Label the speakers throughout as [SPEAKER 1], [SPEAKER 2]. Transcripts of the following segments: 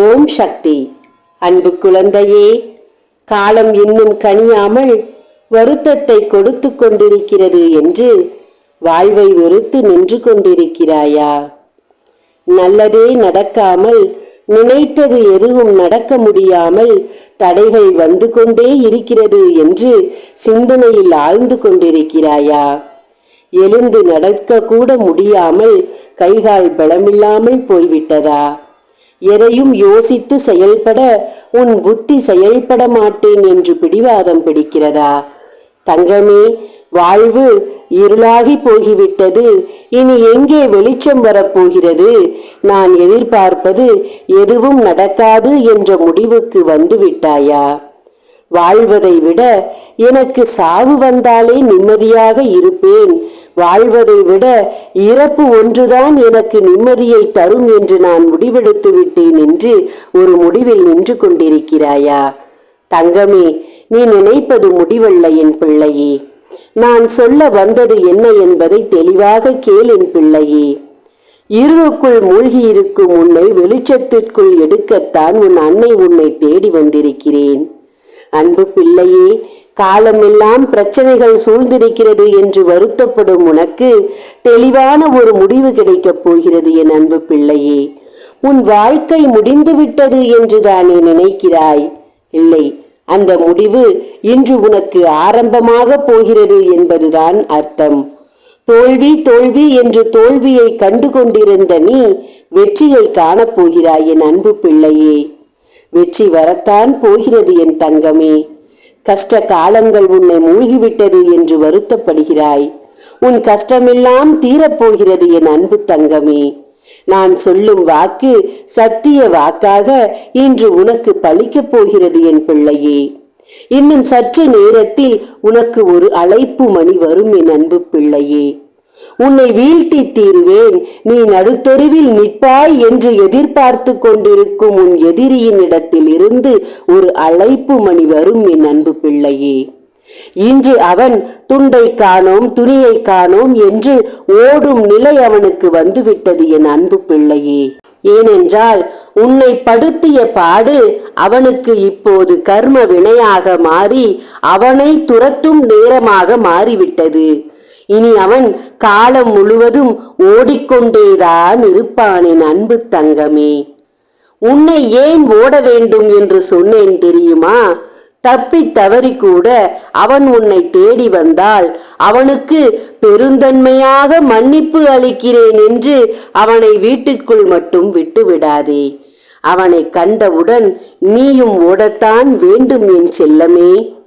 [SPEAKER 1] ஓம் சக்தி. அன்பு குழந்தையே காலம் இன்னும் கனியாமல் வருத்தத்தை கொடுத்து கொண்டிருக்கிறது என்று வாழ்வை வெறுத்து நின்று கொண்டிருக்கிறாயா? நல்லதே நடக்காமல் நினைத்தது எதுவும் நடக்க முடியாமல் தடைகள் வந்து கொண்டே இருக்கிறது என்று சிந்தனையில் ஆழ்ந்து கொண்டிருக்கிறாயா? எழுந்து நடக்க கூட முடியாமல் கைகால் பலமில்லாமல் போய்விட்டதா? எதையும் யோசித்து செயல்பட உன் புத்தி செயல்பட மாட்டேன் என்று பிடிவாதம் பிடிக்கிறதா? தங்கமே வாழ்வு இருளாகி போகிவிட்டது. இனி எங்கே வெளிச்சம் வரப்போகிறது? நான் எதிர்பார்ப்பது எதுவும் நடக்காது என்ற முடிவுக்கு வந்து விட்டாயா வாழ்வதை விட எனக்கு சாவு வந்தாலே நிம்மதியாக இருப்பேன். வாழ்வதை விட இறப்பு ஒன்றுதான் எனக்கு நிம்மதியை தரும் என்று நான் முடிவெடுத்து விட்டேன் என்று ஒரு முடிவில் நின்று கொண்டிருக்கிறாயா? தங்கமே நீ நினைப்பது முடிவல்ல என் பிள்ளையே. நான் சொல்ல வந்தது என்ன என்பதை தெளிவாக கேள் என் பிள்ளையே. இருளுக்குள் மூழ்கியிருக்கும் உன்னை வெளிச்சத்திற்குள் எடுக்கத்தான் உன் அன்னை உன்னை தேடி வந்திருக்கிறேன். அன்பு பிள்ளையே காலமெல்லாம் பிரச்சனைகள் சூழ்ந்திருக்கிறது என்று வருத்தப்படும் உனக்கு தெளிவான ஒரு முடிவு கிடைக்கப் போகிறது என் அன்பு பிள்ளையே. உன் வாழ்க்கை முடிந்து விட்டது என்று தானே நினைக்கிறாய்? இல்லை அந்த முடிவு இன்று உனக்கு ஆரம்பமாக போகிறது என்பதுதான் அர்த்தம். தோல்வி தோல்வி என்று தோல்வியை கண்டு கொண்டிருந்த நீ வெற்றியை காணப்போகிறாய் என் அன்பு பிள்ளையே. வெற்றி வரத்தான் போகிறது என் தங்கமே. கஷ்ட காலங்கள் உன்னை மூழ்கிவிட்டது என்று வருத்தப்படுகிறாய். உன் கஷ்டமெல்லாம் தீரப்போகிறது என் அன்பு தங்கமே. நான் சொல்லும் வாக்கு சத்திய வாக்காக இன்று உனக்கு பலிக்கப் போகிறது என் பிள்ளையே. இன்னும் சற்று நேரத்தில் உனக்கு ஒரு அழைப்பு மணி வரும் என் அன்பு பிள்ளையே. உன்னை வீழ்த்தி தீருவேன் நீ நடுத்தெருவில் நிற்பாய் என்று எதிர்பார்த்து கொண்டிருக்கும் உன் எதிரியின் இடத்தில் இருந்து ஒரு அழைப்பு மணி வரும் என் அன்பு பிள்ளையே. இன்று அவன் துண்டை காணோம் துணியை காணோம் என்று ஓடும் நிலை அவனுக்கு வந்துவிட்டது என் அன்பு பிள்ளையே. ஏனென்றால் உன்னை படுத்திய பாடு அவனுக்கு இப்போது கர்ம வினையாக மாறி அவனை துரத்தும் நேரமாக மாறிவிட்டது. இனி அவன் காலம் முழுவதும் ஓடிக்கொண்டேதான் இருப்பானேன் அன்பு தங்கமே. உன்னை ஏன் ஓட வேண்டும் என்று சொன்னேன் தெரியுமா? தப்பி தவறி கூட அவன் உன்னை தேடி வந்தால் அவனுக்கு பெருந்தன்மையாக மன்னிப்பு அளிக்கிறேன் என்று அவனை வீட்டிற்குள் மட்டும் விட்டு விடாதே. அவனை கண்டவுடன் நீயும் ஓடத்தான் வேண்டும் என் செல்லமே.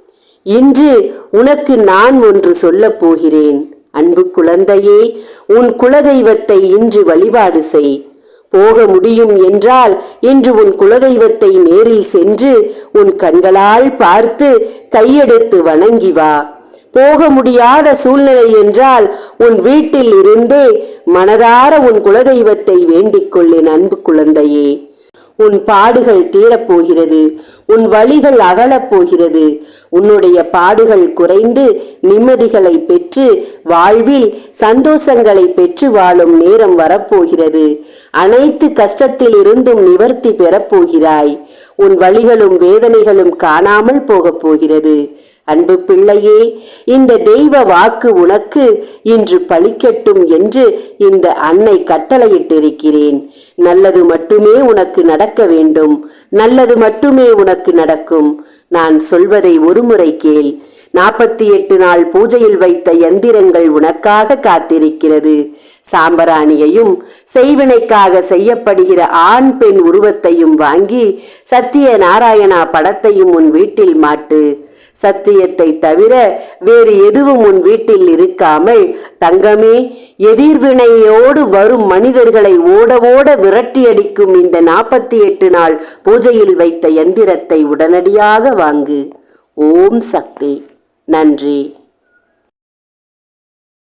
[SPEAKER 1] இன்று உனக்கு நான் ஒன்று சொல்லப் போகிறேன். அன்பு குழந்தையே உன் குலதெய்வத்தை இன்று வழிபாடு செய். போக முடியும் என்றால் இன்று உன் குலதெய்வத்தை நேரில் சென்று உன் கண்களால் பார்த்து கையெடுத்து வணங்கி வா. போக முடியாத சூழ்நிலை என்றால் உன் வீட்டில் இருந்தே மனதார உன் குலதெய்வத்தை வேண்டிக் கொள்ளேன் அன்பு குழந்தையே. உன் பாடுகள் தீரப்போகிறது உன் வழிகள் அகலப் போகிறது உன்னுடைய பாடுகள் குறைந்து நிம்மதிகளை பெற்று வாழ்வில் சந்தோஷங்களை பெற்று வாழும் நேரம் வரப்போகிறது. அனைத்து கஷ்டத்தில் இருந்தும் நிவர்த்தி பெறப்போகிறாய். உன் வழிகளும் வேதனைகளும் காணாமல் போகப் போகிறது அன்பு பிள்ளையே இந்த தெய்வ வாக்கு உனக்கு இன்று பலிக்கட்டும் என்று இந்த அன்னை கட்டளையிட்டிருக்கிறேன். நல்லது மட்டுமே உனக்கு நடக்க வேண்டும். நல்லது மட்டுமே உனக்கு நடக்கும். நான் சொல்வதை ஒருமுறை கேள். நாற்பத்தி எட்டு நாள் பூஜையில் வைத்த எந்திரங்கள் உனக்காக காத்திருக்கிறது. சாம்பராணியையும் செய்வினைக்காக செய்யப்படுகிற ஆண் பெண் உருவத்தையும் வாங்கி சத்திய நாராயணா படத்தையும் உன் வீட்டில் மாட்டு. சத்தியத்தை தவிர வேறு எதுவும் உன் வீட்டில் இருக்காமல் தங்கமே எதிர்வினையோடு வரும் மனிதர்களை ஓட ஓட விரட்டியடிக்கும் இந்த நாற்பத்தி எட்டு நாள் பூஜையில் வைத்த எந்திரத்தை உடனடியாக வாங்கு. ஓம் சக்தி. நன்றி.